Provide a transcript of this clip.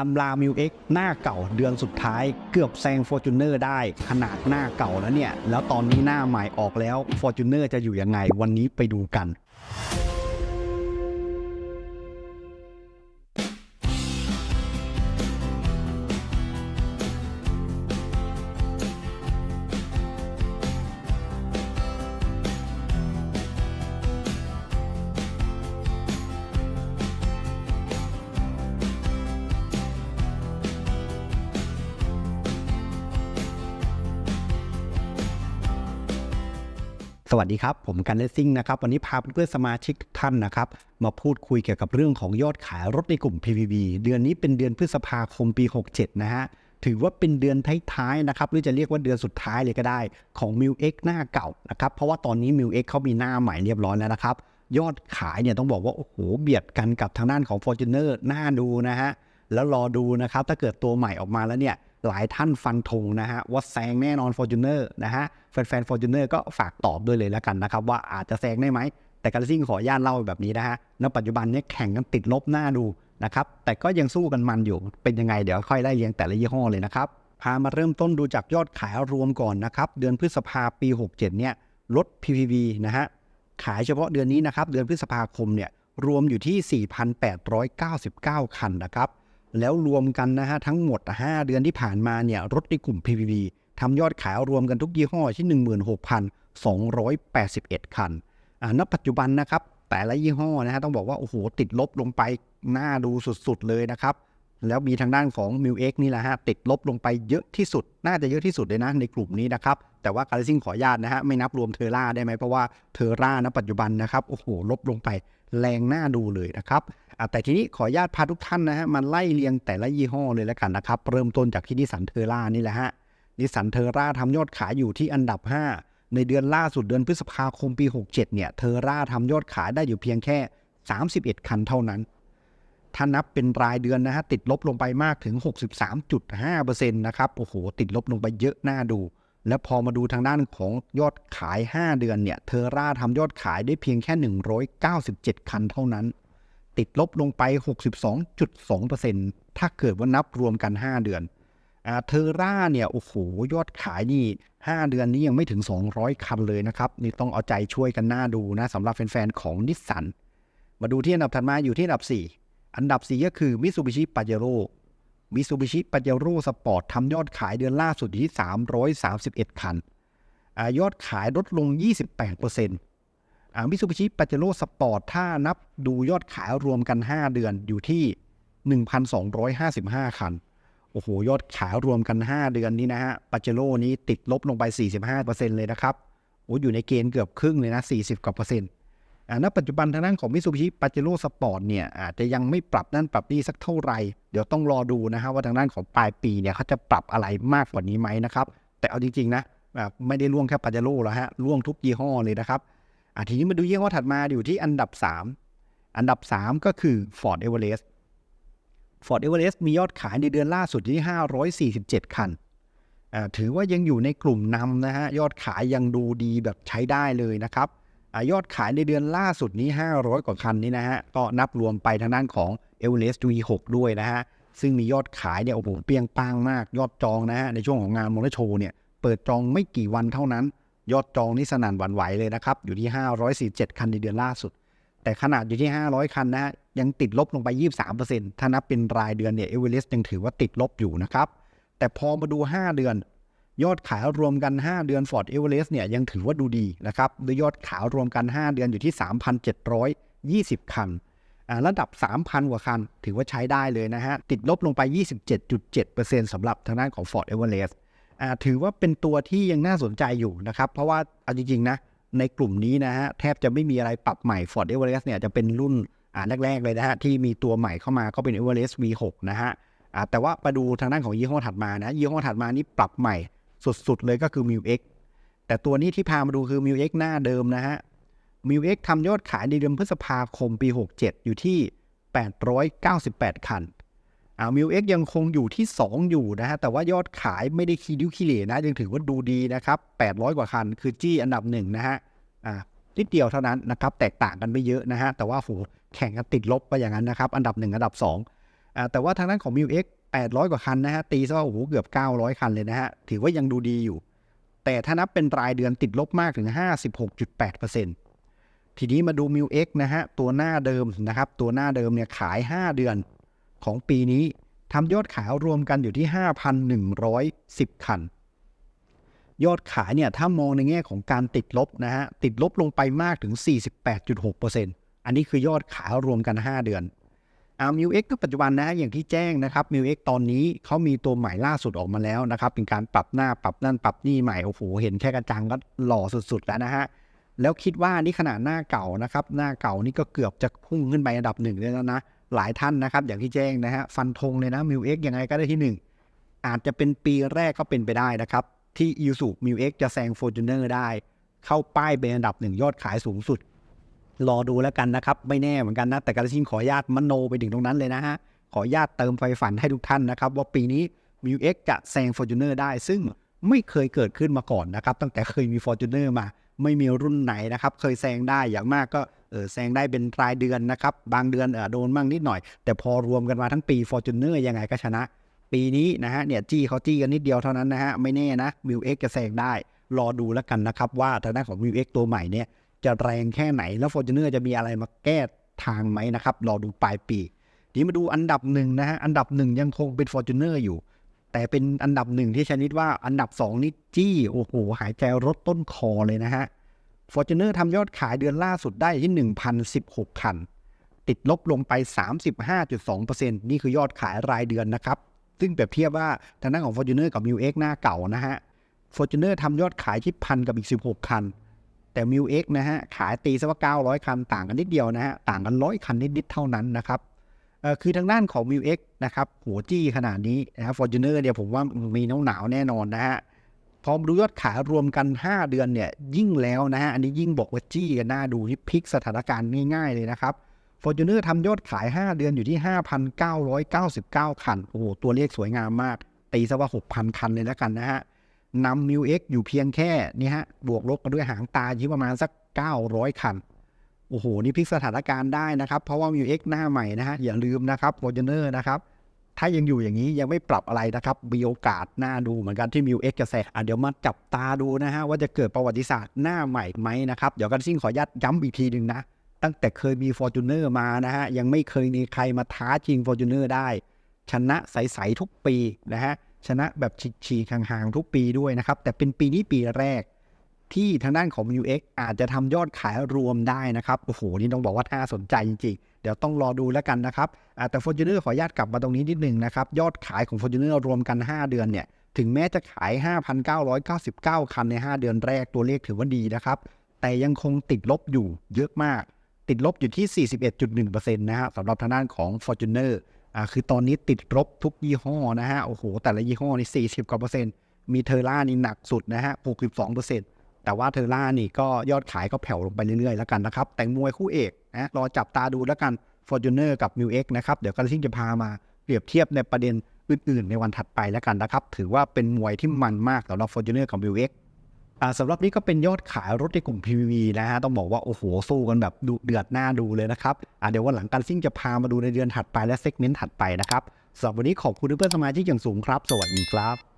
อัมลามิวเอ็กหน้าเก่าเดือนสุดท้าย เกือบแซง f o r t u n e r ได้ขนาดหน้าเก่าแล้วเนี่ย แล้วตอนนี้หน้าใหม่ออกแล้ว f o r t u n e r จะอยู่ยังไงวันนี้ไปดูกัน สวัสดีครับ ผมกันเลสซิ่งนะครับ วันนี้พาเพื่อนสมาชิกทุกท่านนะครับ มาพูดคุยเกี่ยวกับเรื่องของยอดขายรถในกลุ่ม PVB เดือนนี้เป็นเดือนพฤษภาคมปี 67 นะฮะ ถือว่าเป็นเดือนท้ายๆนะครับ หรือจะเรียกว่าเดือนสุดท้ายเลยก็ได้ของ m ิ l X หน้าเก่านะครับ เพราะว่าตอนนี้ m ิ l X เขามีหน้าใหม่เรียบร้อยแล้วนะครับ ยอดขายเนี่ยต้องบอกว่าโอ้โหเบียดกันกับทางด้านของ Fortuner หน้าดูนะฮะ แล้วรอดูนะครับถ้าเกิดตัวใหม่ออกมาแล้วเนี่ย หลายท่านฟันธงนะฮะว่าแซงแน่นอน Fortuner นะฮะแฟนๆ Fortuner ก็ฝากตอบด้วยเลยแล้วกันนะครับ ว่าอาจจะแซงได้ไหม แต่การซิ่งขออนุญาตเล่าแบบนี้นะฮะณปัจจุบันเนี้แข่งกันติดลบหน้าดูนะครับแต่ก็ยังสู้กันมันอยู่เป็นยังไงเดี๋ยวค่อยไล่เรียงแต่ละยี่ห้อเลยนะครับพามาเริ่มต้นดูจากยอดขายรวมก่อนนะครับเดือนพฤษภาปี 67เนี่ยรถ PPV นะฮะขายเฉพาะเดือนนี้นะครับเดือนพฤษภาคมเนี่ยรวมอยู่ที่ 4,899 คันนะครับ แล้วรวมกันนะฮะทั้งหมด 5 เดือนที่ผ่านมาเนี่ยรถในกลุ่ม PPV ทำยอดขายรวมกันทุกยี่ห้อที่ 16,281 คันอ่าณปัจจุบันนะครับแต่ละยี่ห้อนะฮะต้องบอกว่าโอ้โหติดลบลงไปหน้าดูสุดๆเลยนะครับ แล้วมีทางด้านของ m ิ l X นี่แหละฮะติดลบลงไปเยอะที่สุด น่าจะเยอะที่สุดเลยนะในกลุ่มนี้นะครับ แต่ว่าการซิ่งขออนุญาตนะฮะไม่นับรวมเทอร่าได้ไหมเพราะว่าเทอร่าณปัจจุบันนะครับโอ้โหลบลงไปแรงหน้าดูเลยนะครับแต่ทีนี้ขออนุญาตพาทุกท่านนะฮะมาไล่เรียงแต่ละยี่ห้อเลยแล้วกันนะครับ เริ่มต้นจากที่นิสสันเทอร่านี่แหละฮะนิสันเทอร่าทำยอดขายอยู่ที่อันดับ 5 ในเดือนล่าสุดเดือนพฤษภาคมปี 67เนี่ยเทอร่าทำยอดขายได้อยู่เพียงแค่ 31 คันเท่านั้น ถ้านับเป็นรายเดือนนะฮะติดลบลงไปมากถึง 63.5%นะครับโอ้โหติดลบลงไปเยอะน่าดู แล้วพอมาดูทางด้านของยอดขาย 5 เดือนเนี่ยเทอร่าทำยอดขายได้เพียงแค่ 197 คันเท่านั้น ติดลบลงไป 62.2%ถ้าเกิดว่านับรวมกัน 5 เดือนอ่าเทอร่าเนี่ยโอ้โหยอดขายนี่ 5 เดือนนี้ยังไม่ถึง 200 คันเลยนะครับนี่ต้องเอาใจช่วยกันหน้าดูนะสำหรับแฟนๆของนิสสันมาดูที่อันดับถัดมาอยู่ที่อันดับ 4 อันดับ 4 ก็คือ Mitsubishi Pajero Mitsubishi Pajero Sport ทำยอดขายเดือนล่าสุดอยู่ที่ 331 คันอยอดขายลดลง 28%อ่า Mitsubishi Pajero Sport ถ้านับดูยอดขายรวมกัน 5 เดือนอยู่ที่ 1,255 คัน โอ้โห ยอดขายรวมกัน 5 เดือนนี้นะฮะปาเจโร่นี้ติดลบลงไป 45%เลยนะครับ โอ้อยู่ในเกณฑ์เกือบครึ่งเลยนะ 40กว่าเปอร์เซ็นต์ ณปัจจุบันทางด้านของ Mitsubishi Pajero Sport เนี่ยอาจจะยังไม่ปรับนั่นปรับนี่สักเท่าไหร่ เดี๋ยวต้องรอดูนะฮะว่าทางด้านของปลายปีเนี่ยเขาจะปรับอะไรมากกว่านี้ไหมนะครับ แต่เอาจริงๆนะไม่ได้ล่วงแค่ Pajero แล้วฮะล่วงทุกยี่ห้อเลยนะครับทีนี้มาดูยี่ห้อถัดมาอยู่ที่อันดับ 3 อันดับ 3 ก็คือ Ford Everest Ford Everest มียอดขายในเดือนล่าสุดที่ 547 คันอ่าถือว่ายังอยู่ในกลุ่มนำนะฮะยอดขายยังดูดีแบบใช้ได้เลยนะครับ ยอดขายในเดือนล่าสุดนี้ 500 กว่าคันนี้นะฮะ ก็นับรวมไปทางด้านของ e v e r e s t V6 ด้วยนะฮะ ซึ่งมียอดขายเนี่ยโอ้โหเปียงปังมาก ยอดจองนะฮะ ในช่วงของงานมอเตอร์โชว์เนี่ยเปิดจองไม่กี่วันเท่านั้น ยอดจองนี่สนั่นหวั่นไหวเลยนะครับ อยู่ที่ 547 คันในเดือนล่าสุด แต่ขนาดอยู่ที่ 500 คันนะฮะยังติดลบลงไป 23%ถ้านับเป็นรายเดือนเนี่ย e v e r e s t ยังถือว่าติดลบอยู่นะครับแต่พอมาดู 5 เดือน ยอดขายรวมกัน 5 เดือน Ford Everest เนี่ยยังถือว่าดูดีนะครับโดยยอดขายรวมกัน 5 เดือนอยู่ที่ 3,720 คันอ่าระดับ 3,000 กว่าคัน ถือว่าใช้ได้เลยนะฮะ ติดลบลงไป 27.7%สำหรับทางด้านของ Ford Everest ถือว่าเป็นตัวที่ยังน่าสนใจอยู่นะครับ เพราะว่าเอาจริง ๆ นะ ในกลุ่มนี้นะฮะ แทบจะไม่มีอะไรปรับใหม่ Ford Everest เนี่ยจะเป็นรุ่นแรก ๆ เลยนะฮะ ที่มีตัวใหม่เข้ามาก็เป็น Everest V6 นะฮะแต่ว่ามาดูทางด้านของยี่ห้อถัดมานะยี่ห้อถัดมานี้ปรับใหม่ สุดๆเลยก็คือ m ิ x แต่ตัวนี้ที่พามาดูคือ m ิ x หน้าเดิมนะฮะ m ิ x ทำยอดขายในเดือนพฤษภาคมปี 67 อยู่ที่ 898 คันอ่า m ิ x ยังคงอยู่ที่ 2 อยู่นะฮะ แต่ว่ายอดขายไม่ได้คีดิ้วคีเหร่นะ ยังถือว่าดูดีนะครับ 800 กว่าคัน คือจี้อันดับหนึ่งนะฮะอ่านิดเดียวเท่านั้นนะครับ แตกต่างกันไม่เยอะนะฮะ แต่ว่าโหแข่งกันติดลบไปอย่างนั้นนะครับ อันดับ 1 อันดับ2อ่าแต่ว่าทางด้านของ m ิว X 800 กว่าคันนะฮะ ตีซะว่าโอ้โหเกือบ 900 คันเลยนะฮะ ถือว่ายังดูดีอยู่ แต่ถ้านับเป็นรายเดือนติดลบมากถึง 56.8%ทีนี้มาดู m ิว X นะฮะ ตัวหน้าเดิมนะครับ ตัวหน้าเดิมเนี่ยขาย 5 เดือนของปีนี้ทำยอดขายรวมกันอยู่ที่ 5,110 คัน ยอดขายเนี่ยถ้ามองในแง่ของการติดลบนะฮะ ติดลบลงไปมากถึง 48.6%อันนี้คือยอดขายรวมกัน 5 เดือน อามิวเอ็กปัจจุบันนะฮะอย่างที่แจ้งนะครับมิวเอ็กตอนนี้เขามีตัวใหม่ล่าสุดออกมาแล้วนะครับ เป็นการปรับหน้าปรับนั่นปรับนี่ใหม่โอ้โหเห็นแค่กระจังก็หล่อสุดๆ แล้วนะฮะแล้วคิดว่านี่ขนาดหน้าเก่านะครับ หน้าเก่านี่ก็เกือบจะพุ่งขึ้นไปอันดับหนึ่งเลยแล้วนะหลายท่านนะครับ อย่างที่แจ้งนะฮะฟันธงเลยนะมิวเอ็กยังไงก็ได้ที่หนึ่งอาจจะเป็นปีแรกก็เป็นไปได้นะครับที่ยูสุมิวเอ็กจะแซง f o r t u n e r ได้ เข้าป้ายเป็นอันดับหนึ่งยอดขายสูงสุด รอดูแล้วกันนะครับ ไม่แน่เหมือนกันนะ แต่กระชินขออนุญาตมโนไปถึงตรงนั้นเลยนะฮะ ขออนุญาตเติมไฟฝันให้ทุกท่านนะครับ ว่าปีนี้ m ิว X จะแซง f o r t u n e r ได้ ซึ่งไม่เคยเกิดขึ้นมาก่อนนะครับ ตั้งแต่เคยมี f o r t u n e r มา ไม่มีรุ่นไหนนะครับ เคยแซงได้อย่างมากก็เออแซงได้เป็นรายเดือนนะครับ บางเดือนเออโดนบ้างนิดหน่อย แต่พอรวมกันมาทั้งปี f o r t u n e r ยังไงก็ชนะ ปีนี้นะฮะเนี่ยจี้เขาจี้กันนิดเดียวเท่านั้นนะฮะไม่แน่นะ m ิว X จะแซงได้รอดูแล้วกันนะครับว่าทางด้านของ m ิว X ตัวใหม่เนี่ย จะแรงแค่ไหน แล้ว f o r t u n e r จะมีอะไรมาแก้ทางไหมนะครับ รอดูปลายปีทีนี้มาดูอันดับหนึ่งนะฮะ อันดับหนึ่งยังคงเป็น f o r t u n e r อยู่ แต่เป็นอันดับหนึ่งที่ชนิดว่าอันดับสองนี่จี้โอ้โหหายใจรถต้นคอเลยนะฮะ f o r t u n e r ทำยอดขายเดือนล่าสุดได้ที่ 1,016 คัน ติดลบลงไป 35.2%นี่คือยอดขายรายเดือนนะครับ ซึ่งเปรียบเทียบว่าทางด้านของ f o r t u n e r กับ m ิว X หน้าเก่านะฮะ f o r t u n e r ทำยอดขายที่พันกับอีก 16 คัน แต่ m ิว X นะฮะขายตีซะว่า 900 คันต่างกันนิดเดียวนะฮะต่างกัน100คันนิดๆเท่านั้นนะครับเออคือทางด้านของ m ิว X นะครับหัวจี้ขนาดนี้นะครับ f o r t u n e r เนี่ยผมว่ามีหนาวหนาวแน่นอนนะฮะพอดูยอดขายรวมกัน 5 เดือนเนี่ยยิ่งแล้วนะฮะอันนี้ยิ่งบอกว่าจี้กันหน้าดูที่พลิกสถานการณ์ง่ายๆเลยนะครับ f o r t u n e r ทำยอดขาย 5 เดือนอยู่ที่ 5,999 คันโอ้โหตัวเลขสวยงามมาก ตีซะว่า 6,000 คันเลยแล้วกันนะฮะ นำ m ิว X อยู่เพียงแค่นี่ฮะบวกลบกันด้วยหางตาอยู่ประมาณสัก 900 คัน โอ้โห นี่พลิกสถานการณ์ได้นะครับ เพราะว่า m ิว X หน้าใหม่นะฮะ อย่าลืมนะครับ f o r t u n e r นะครับ ถ้ายังอยู่อย่างนี้ยังไม่ปรับอะไรนะครับ มีโอกาสหน้าดูเหมือนกันที่ m ิว X จะแซงอะเดี๋ยวมาจับตาดูนะฮะว่าจะเกิดประวัติศาสตร์หน้าใหม่ไหมนะครับ เดี๋ยวกันซิ่งขออนุญาตย้ำอีกทีหนึ่งนะตั้งแต่เคยมี f o r t u n e r มานะฮะ ยังไม่เคยมีใครมาท้าชิง f o r t u n e r ได้ ชนะใส ๆ ทุกปีนะฮะ ชนะแบบฉีกๆห่างๆทุกปีด้วยนะครับ แต่เป็นปีนี้ปีแรกที่ทางด้านของ m ิว X อาจจะทำยอดขายรวมได้นะครับ โอ้โห นี่ต้องบอกว่าน่าสนใจจริงๆ เดี๋ยวต้องรอดูแล้วกันนะครับอ่าแต่ f o r t u n e r ขออนุญาตกลับมาตรงนี้นิดหนึ่งนะครับ ยอดขายของ f o r t u n e r รวมกัน 5 เดือนเนี่ย ถึงแม้จะขาย 5,999 คันใน 5 เดือนแรกตัวเลขถือว่าดีนะครับ แต่ยังคงติดลบอยู่เยอะมาก ติดลบอยู่ที่ 41.1%นะฮะสำหรับทางด้านของ f o r t u n e r อ่าคือตอนนี้ติดลบทุกยี่ห้อนะฮะ โอ้โห แต่ละยี่ห้อนี่ 40 กว่าเปอร์เซ็นต์ มีเทอร่านี่หนักสุดนะฮะ 62เปอร์เซ็นต์ แต่ว่าเทอร่านี่ก็ยอดขายก็แผ่วลงไปเรื่อยๆ แล้วกันนะครับ แต่งมวยคู่เอกนะรอจับตาดูแล้วกัน f o r t u n e r กับ m ิว X นะครับ เดี๋ยวกันซิ่งจะพามาเปรียบเทียบในประเด็นอื่นๆ ในวันถัดไปแล้วกันนะครับ ถือว่าเป็นมวยที่มันมากสำหรับ f o r t u n e r กับ m ิว X อ่า สำหรับนี้ก็เป็นยอดขายรถในกลุ่ม PVV นะฮะ ต้องบอกว่า โอ้โห สู้กันแบบดุเดือดหน้าดูเลยนะครับเดี๋ยววันหลังการซิ่งจะพามาดูในเดือนถัดไปและเซกเมนต์ถัดไปนะครับสำหรับวันนี้ขอบคุณเพื่อนสมาชิกอย่างสูงครับ สวัสดีครับ